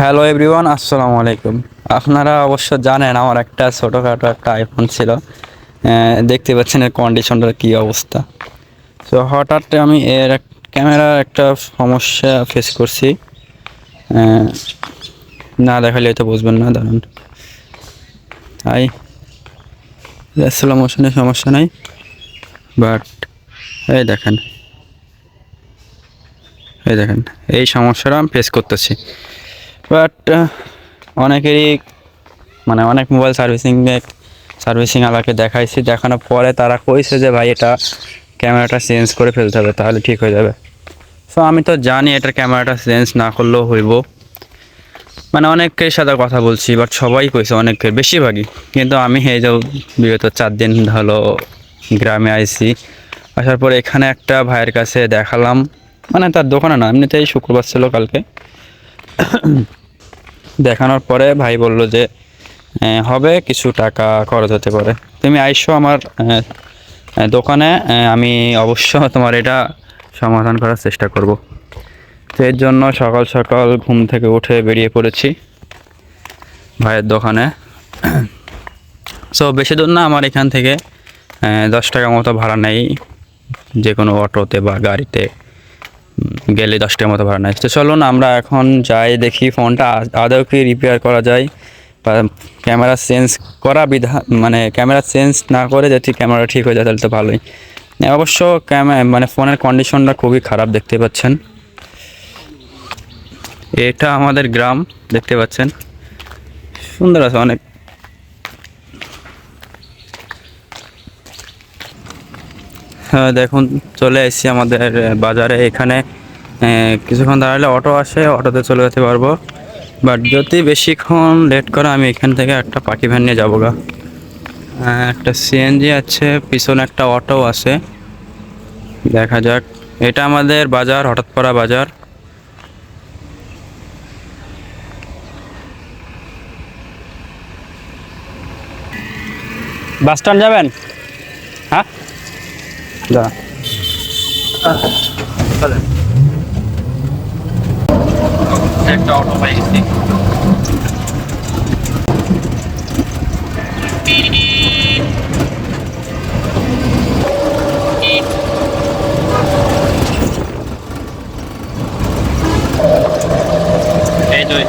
Hello everyone আসসালামু আলাইকুম। আপনারা অবশ্য জানেন আমার একটা ছোটোখাটো একটা আইফোন ছিল। দেখতে পাচ্ছেন এর কন্ডিশনটার কী অবস্থা। তো হঠাৎ আমি এর ক্যামেরার একটা সমস্যা ফেস করছি। না দেখালে হয়তো বুঝবেন না, দাঁড়ান। হাই। স্লো মোশনের সমস্যা নাই। বাট এই দেখেন। এই দেখেন, এই সমস্যাটা আমি ফেস করতেছি। বাট অনেকেরই মানে অনেক মোবাইল সার্ভিসিং সার্ভিসিং আলাকে দেখাইছি। দেখানোর পরে তারা কইছে যে, ভাই, এটা ক্যামেরাটা চেঞ্জ করে ফেলতে হবে, তাহলে ঠিক হয়ে যাবে। সো আমি তো জানি এটার ক্যামেরাটা চেঞ্জ না করলেও হইব। মানে অনেকের সাথে কথা বলছি বাট সবাই কইছে অনেকের, বেশিরভাগই। কিন্তু আমি এই যে বিগত চার দিন হলো গ্রামে আইছি, আসার পরে এখানে একটা ভাইয়ের কাছে দেখালাম। মানে তার দোকানে না, এমনিতেই শুক্রবার ছিল কালকে। দেখানোর পরে ভাই বলল যে হবে কিছু টাকা খরচ হতে পারে। তুমি আইসো আমার দোকানে আমি অবশ্য তোমার এটা সমাধান করার চেষ্টা করব। তো এর জন্য সকাল সকাল ঘুম থেকে উঠে বেরিয়ে পড়েছি ভাইয়ের দোকানে। সো বেশি দূর না, আমার এখান থেকে দশ টাকা মতো ভাড়া নেই। যে কোনো অটোতে বা গাড়িতে। গেলে দশ টাকার মতো ভাড়া নেয়। তো চলুন আমরা এখন যাই দেখি ফোনটা আদৌ কি রিপেয়ার করা যায় বা ক্যামেরা চেঞ্জ করা বিধান মানে ক্যামেরা চেঞ্জ না করে যদি ক্যামেরা ঠিক হয়ে যায় তাহলে তো ভালোই। হ্যাঁ, অবশ্য ক্যামেরা মানে ফোনের কন্ডিশনটা খুবই খারাপ দেখতে পাচ্ছেন। এটা আমাদের গ্রাম দেখতে পাচ্ছেন। সুন্দর আছে অনেক। দেখুন, চলে এসেছি আমাদের বাজারে। এখানে কিছুক্ষণ দাঁড়ালে অটো আসে, অটোতে চলে যেতে পারব। বাট যদি বেশিক্ষণ লেট করে, আমি এখান থেকে একটা পাখি ভ্যান নিয়ে যাব গা। একটা সিএনজি আছে, পিছনে একটা অটো আছে। দেখা যাক। এটা আমাদের বাজার হঠাৎ পড়া বাজার। বাস স্ট্যান্ড যাবেন? হ্যাঁ চলেন একটা অটো পাই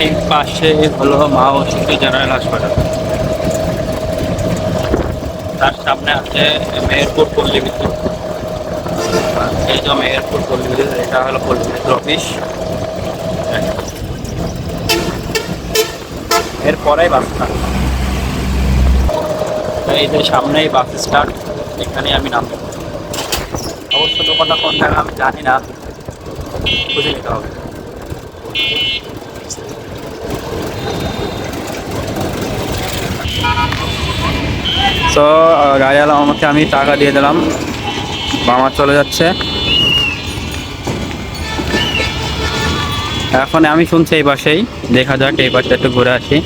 এই পাশে হলো মা ও শিশু জেনারেল হাসপাতাল তার সামনে আছে মেহেরপুর পল্লী বিদ্যুৎ। এই যে মেহেরপুর পল্লী বিদ্যুৎ এটা হলো পল্লী বিদ্যুৎ অফিস এরপরেই বাস স্ট্যান্ড এই যে সামনেই বাস স্ট্যান্ড এখানে আমি নামবো। অবশ্য দোকানটা কোন জায়গা আমি জানি না। খুঁজে নিতে হবে। তো গাড়িওয়ালা আমাকে আমি টাকা দিয়ে দিলাম। মামা চলে যাচ্ছে। এখন আমি শুনছি এই পাশেই। দেখা যাক এই পাশে একটু ঘুরে আসি।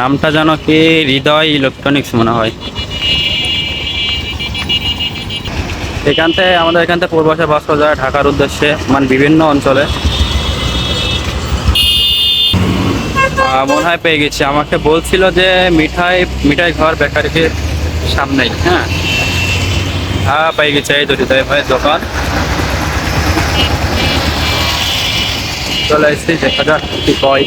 নামটা যেন কি হৃদয় ইলেকট্রনিক্স মনে হয়। এখান থেকে আমাদের এখান থেকে পূর্বাশে বাস করা যায় ঢাকার উদ্দেশ্যে মানে বিভিন্ন অঞ্চলে। মনে হয় পেয়ে গেছি। আমাকে বলছিল যে মিঠাই মিঠাই ঘর বেকারির সামনেই হ্যাঁ? হ্যাঁ পেয়ে গেছি এই দুটি ভাইয়ের দোকান। চলে এসেছি, দেখা যাক কি কয়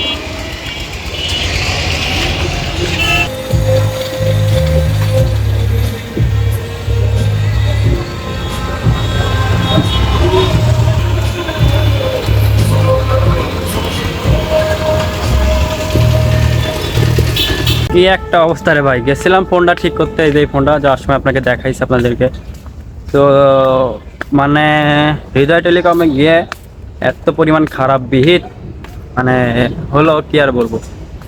কি একটা অবস্থা রে ভাই, গেছিলাম ফোনটা ঠিক করতে, এই যে এই ফোনটা যাওয়ার সময় আপনাকে দেখাইছি আপনাদেরকে। তো মানে হৃদয় টেলিকমে গিয়ে এত পরিমাণ খারাপ বিহিত মানে হলো কি আর বলব?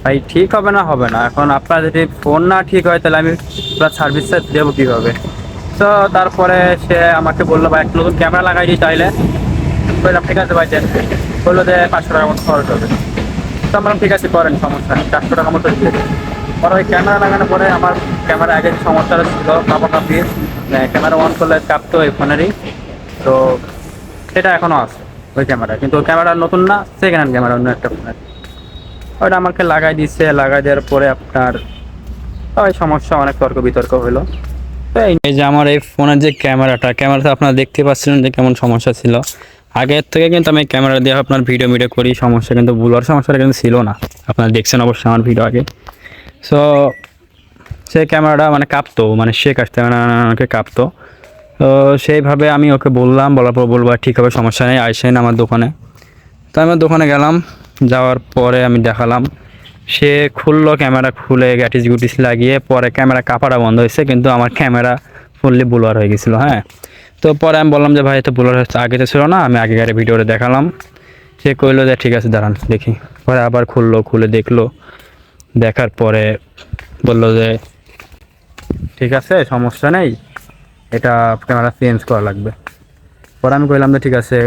ভাই, ঠিক হবে না হবে না। এখন আপনার যদি ফোন না ঠিক হয়, তাহলে আমি আপনার সার্ভিসটা দেবো কীভাবে? তো তারপরে সে আমাকে বলল, ভাই, একটা নতুন ক্যামেরা লাগাই দিই চাইলে বললাম, ঠিক আছে ভাই, দেন। বলল যে, পাঁচশো টাকা মতো খরচ হবে। তো আমরা ঠিক আছে, করেন, সমস্যা নেই, চারশো টাকা মতো দিয়ে পরে ওই ক্যামেরা লাগানোর পরে আমার ক্যামেরা আগে সমস্যাটা ছিল, কাপাকাপি ক্যামেরা অন করলে কাঁপতো ওই ফোনেরই তো সেটা এখনও আছে। ওই ক্যামেরা কিন্তু ওই ক্যামেরা নতুন না সেকেন্ড হ্যান্ড ক্যামেরা অন্য একটা ফোনের ওটা আমাকে লাগাই দিচ্ছে লাগাই দেওয়ার পরে আপনার, ওই সমস্যা, অনেক তর্ক বিতর্ক হলো তো এই যে আমার এই ফোনের যে ক্যামেরাটা ক্যামেরাতে আপনারা দেখতে পাচ্ছিলেন যে কেমন সমস্যা ছিল। আগের থেকে কিন্তু আমি ক্যামেরা দিয়ে আপনার ভিডিও ভিডিও করি, সমস্যা কিন্তু বুলার সমস্যাটা কিন্তু ছিল না। আপনারা দেখছেন অবশ্যই আমার ভিডিও আগে। সো সে ক্যামেরাটা মানে কাঁপতো মানে সে কাছতে মানে আমাকে কাঁপতো। তো সেইভাবে আমি ওকে বললাম, বলার পর বলব ঠিক হবে, সমস্যা নেই, আইসেন আমার দোকানে। তো আমি দোকানে গেলাম, যাওয়ার পরে আমি দেখালাম, সে খুললো, ক্যামেরা খুলে গ্যাটিস গুটিস লাগিয়ে, পরে ক্যামেরা কাপাটা বন্ধ হয়েছে, কিন্তু আমার ক্যামেরা ফুললি বুলার হয়ে গেছিল হ্যাঁ? তো পরে আমি বললাম যে, ভাই তো বুলার হচ্ছে আগে তো ছিল না, আমি আগে গাড়ি ভিডিওটা দেখালাম। সে কইলো যে, ঠিক আছে, দাঁড়ান, দেখি। পরে আবার খুললো, খুলে দেখল, দেখার পরে বলল যে, ঠিক আছে, সমস্যা নেই। এটা ক্যামেরা চেঞ্জ করা লাগবে। পরে আমি কইলাম যে ঠিক আছে,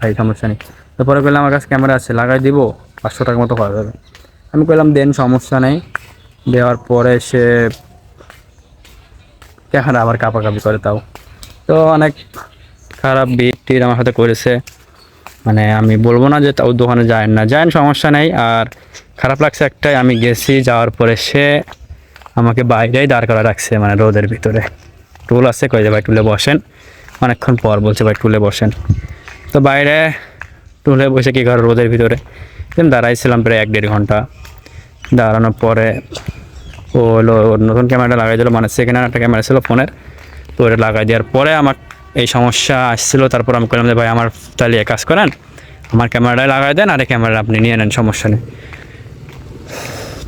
ভাই সমস্যা নেই। তারপরে কইলাম আমার কাছে ক্যামেরা আছে, লাগাই দিব, পাঁচশো টাকার মতো করা যাবে। আমি কইলাম, দেন, সমস্যা নেই। দেওয়ার পরে সে ক্যামেরা আবার কাপাকাপি করে তাও। তো অনেক খারাপ বিট আমার সাথে করেছে। মানে আমি বলব না যে তাও দোকানে যায় না। যায় সমস্যা নেই। আর খারাপ লাগছে একটাই, আমি গেছি, যাওয়ার পরে সে আমাকে বাইরেই দাঁড় করা রাখছে মানে রোদের ভিতরে। টুল আছে কই যে ভাই টুলে বসেন। অনেকক্ষণ পর বলছে, ভাই টুলে বসেন। তো বাইরে টুলে বসে কি করে রোদের ভিতরে? দাঁড়াইছিলাম প্রায় এক দেড় ঘণ্টা। দাঁড়ানোর পরে ও হলো নতুন ক্যামেরাটা লাগাই দিল মানে সেকেন্ড একটা ক্যামেরা ছিল ফোনের। তো ওটা লাগাই দেওয়ার পরে আমার এই সমস্যা আসছিল, তারপর আমি করলাম যে, ভাই আমার তাহলে কাজ করেন, আমার ক্যামেরাটাই লাগাই দেন, আর ক্যামেরা আপনি নিয়ে নেন, সমস্যা নেই।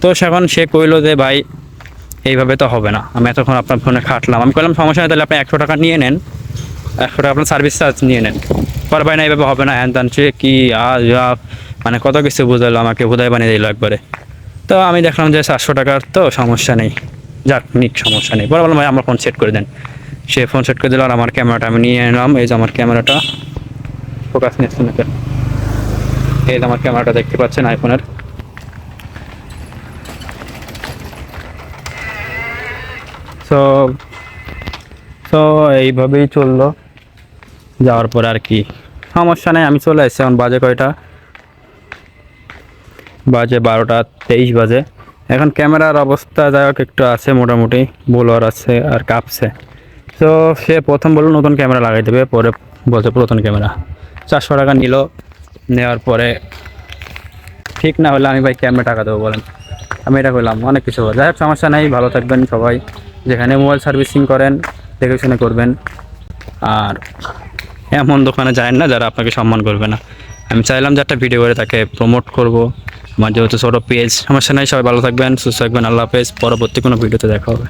তো সেখন সে কইলো যে, ভাই এইভাবে তো হবে না। আমি এতক্ষণ আপনার ফোনে খাটলাম। আমি বললাম সমস্যা নেই, তাহলে আপনি একশো টাকা নিয়ে নেন। একশো টাকা আপনার সার্ভিস চার্জ নিয়ে নেন। পর ভাই না, এইভাবে হবে না। হ্যান ত্যান, সে কি, আজ মানে কত কিছু বুঝালো আমাকে বোধাই বানিয়ে দিল একবারে। তো আমি দেখলাম যে সাতশো টাকার তো সমস্যা নেই। যাক, নিক, সমস্যা নেই। পরে বললাম, ভাই, আমার ফোন সেট করে দেন। সে ফোন সেট করে দিল, আর আমার ক্যামেরাটা আমি নিয়ে এলাম। এই যে আমার ক্যামেরাটা ফোকাস নিচ্ছে না এই আমার ক্যামেরাটা দেখতে পাচ্ছেন আইফোনের সো তো এইভাবেই চলল। যাওয়ার পর আর কি। সমস্যা নেই, আমি চলে এসেছি এখন বাজে কয়টা? বাজে বারোটা তেইশ বাজে। এখন ক্যামেরার অবস্থা যাই হোক, একটু আছে মোটামুটি বোলার আছে আর কাঁপছে। তো সে প্রথম বলল নতুন ক্যামেরা লাগাই দেবে, পরে বলছে পুরাতন ক্যামেরা। চারশো টাকা নিল, নেওয়ার পরে ঠিক না হলে আমি ভাই ক্যামেরা টাকা দেবো বলেন। আমি এটা করলাম অনেক কিছু যাই হোক, সমস্যা নেই, ভালো থাকবেন সবাই। যেখানে মোবাইল সার্ভিসিং করেন দেখে শুনে করবেন। আর এমন দোকানে যায় না যারা আপনাকে সম্মান করবে না। আমি চাইলাম যে একটা ভিডিও করে তাকে প্রমোট করব। আমার যেহেতু ছোটো পেজ আমার সেনাই সবাই ভালো থাকবেন, সুস্থ থাকবেন, আল্লাহ হাফেজ। পরবর্তী কোনো ভিডিওতে দেখা হবে।